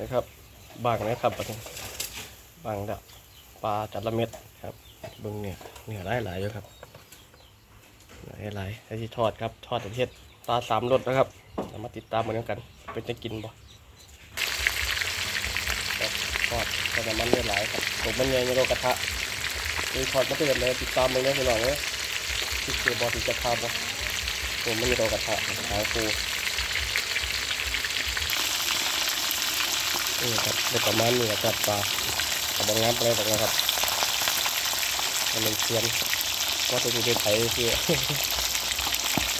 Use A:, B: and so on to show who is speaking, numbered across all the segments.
A: นะครับบางนะครับบัดนี้บางดับปลาจัดละเม็ดครับเบิ่งเนี่ยเนื้อหลายหลายๆอยู่ครับเนื้อหลายๆแล้ที่ทอดครับทอดประเทศปลาสามรสนะครับเรามาติดตามมันกันเป็นจะกินบ่ทอดแต่น้ำมันเลือดหลายครับตกมันใหญ่ในโลกกระทะมีทอดมาเตือนเลยติดตามมันเลยพี่น้องเลยที่เกียบอที่จะพาบ่ผมมันในโลกกระทะหางฟู นี่ครับเด็กประมาณนี้ครับปลากับบางงามอะไรแบบนี้ครับมันเป็นเชียนก็จะดูเด็ดไทยที่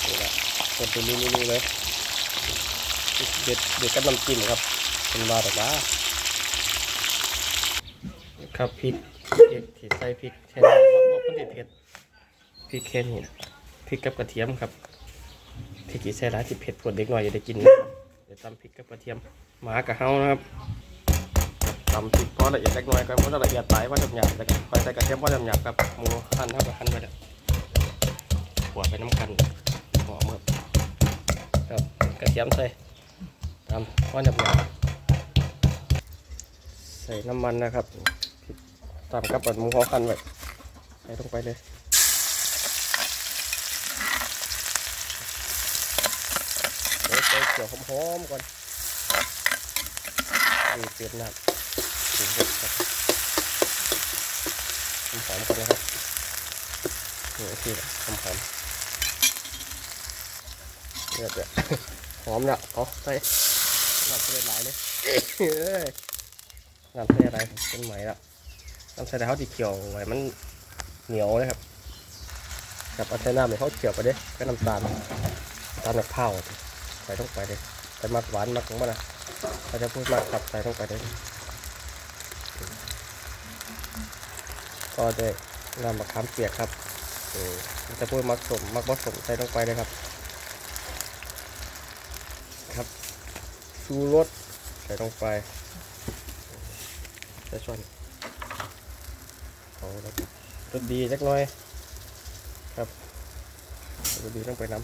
A: นี่แหละกดตัวนี้นี่เลยเด็ดเด็ดกับน้ำจิ้มครับเป็นมาแบบว่าครับพริกเด็ดที่ใส่พริกแค่นี้ว่าว่ามันเด็ดเผ็ดพริกแค่นี้พริกกับกระเทียมครับพริกที่ใส่ร้ายที่เผ็ดปวดเด็กหน่อยอย่าได้กินนะ ดี๋ยวตำพริกกับกระเทียมหมากับเฮานะครับทำพริกพอละเอียดเล็กน้อยก็พราะละเอียดหลายว่าจำหยาบแต่คอยใส่กระเทียมว่าจำหยาบครับหมูหั่นเท่ากับหั่นไปแล้วหัวไปน้ำกันหอมครับครับกระเทียมใส่ตามว่าจำหยาบใส่น้ำมันนะครับพริกตามกับหมูหัวหั่นไว้ใส่ลงไปเลย เดี๋ยวหอมๆก่อนนี่เปลี่ยนน้ำถึงครับหอมก่อนนะครับนี่โอเคแล้วหอมๆเดือดเดือดหอมแล้วเอาใส่น้ำใส่หลายเลยเอ้ยน้ำใส่อะไรเป็นไหมละน้ำใส่แต่เขาที่เกี่ยวไว้มันเหนียวเลยครับกับอาใส่น้ำเนี่ยเขาเกี่ยวไปเด้ก็น้ำตาลตาลมะพร้าว ใส่ลงไปเลยใส่มากหวานมากของมันนะเขาจะพูดมากครับใส่ลงไปเลยก็ได้นำมะขามเปียกครับเออมันจะพูดมักสมมักผสมใส่ลงไปเลยครับ ครับชูรสใส่ลงไปใส่ช้อนเอาแล้วรสดีจักหน่อยครับรสดีต้องไปน้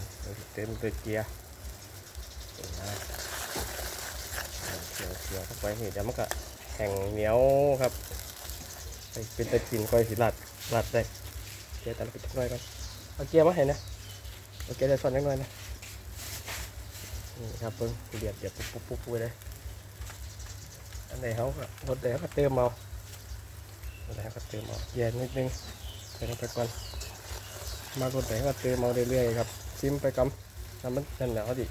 A: ำเต็มด้วยเกียร์ เกี่ยวเกี่ยวเข้าไปนี่เดี๋ยวมันก็แห้งเหนียวครับเป็นตะกินคอยสิลัดลัดได้เกียร์ตัดไปจักหน่อยก่อนเอาเกียร์มาให้นะเอาเกียร์จะส่วนจักหน่อยนะนี่ครับเพิ่งเดือดเดือดปุ๊บปุ๊บปุ๊บไปเลยอันไหนเขาก็รถไหนเขาก็เติมเอารถไหนเขาก็เติมเอาแย่นิดนึงใส่ลงไปก่อนมารถไหนเขาก็เติมเอาเรื่อยๆครับซิมไปกำน้ำมันนั่นแหละเขาดิ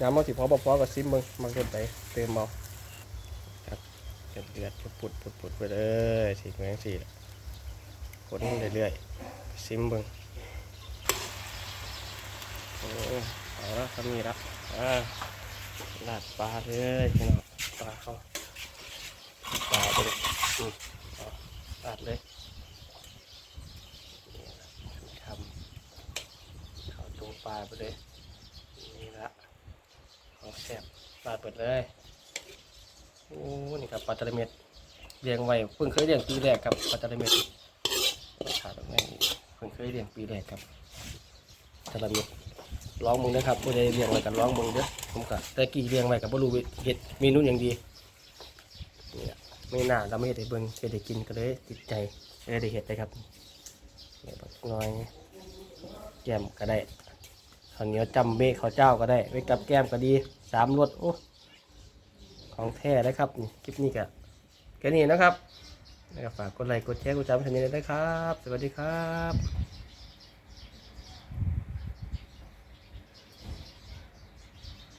A: น้ำมันสิพอบ่พอก็ซิมมึงมารถไหนไปเติมเอาครับเดือดเดือดปุดปุดปุดไปเลยสีแมงสีคนเรื่อยๆซิมเบิงโอ้เอาละทำนี่ละอ่าลาดปลาเลยพี่น้องปลาเขาปลาไปเลยอืมลาดเลยนี่ละทำเขาตัวปลาไปเลยนี่ละ ของแซ่บลาเปิดเลยโอ้นี่ครับปลาตะเลเม็ดเลี้ยงไว้เพิ่งเคยเลี้ยงปีแรกครับปลาตะเลเม็ดขาดแบบนี้เพิ่งเคยเลี้ยงปีแรกครับตะเลเม็ดลองมึงนะครับผู้ใดเลี้ยงไว้กันลองมึงเด้อผมก็แต่กี่เลี้ยงไว้กับ่รู้เห็ดเมนูอย่างดีนี่ไม่น่าเราไม่ได้เบิ่งจะได้กินก็เลยติดใจเลยได้เห็ดเลยครับเนี่ยบักน้อยแก้มก็ได้ ข้าวเหนียวจำเบะข้าวเจ้าก็ได้ไว้กับแก้มก็ดีสามรสโอ้ของแท้นะครับนี่คลิปนี้ก็แค่นี้นะครับแล้วก็ฝากกดไลค์กดแชร์กดจำทันนี้ด้วยนะครับ สวัสดีครับ